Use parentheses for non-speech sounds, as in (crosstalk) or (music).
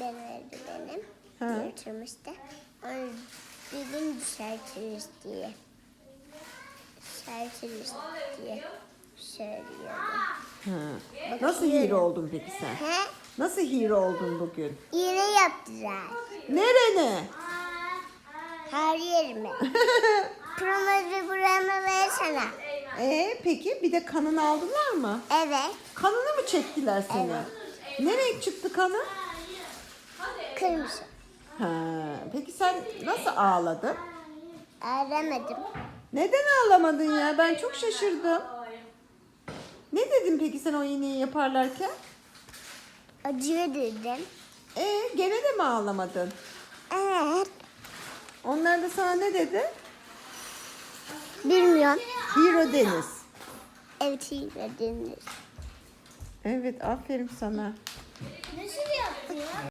öğretmen öğretmenim Ha. götürmüştü. Onu dedim düzeltiriz diye. Düzeltiriz diye söylüyorum. Ha. Nasıl hero oldun peki sen? He? Nasıl hero oldun bugün? İğne yaptılar. Nerene? Her yerime. (laughs) Promozu buramı versene. Ee, peki bir de kanını aldılar mı? Evet. Kanını mı çektiler seni? Ne renk çıktı kanı? Kırmızı. Ha, peki sen nasıl ağladın? Aramadım. Neden ağlamadın ya? Ben çok şaşırdım. Ne dedin peki sen o iğneyi yaparlarken? Acıyor dedim. Ee, gene de mi ağlamadın? Evet. Onlar da sana ne dedi? Bilmiyorum. Hero Deniz. Evet iyi dediniz. Evet, aferin sana. Nasıl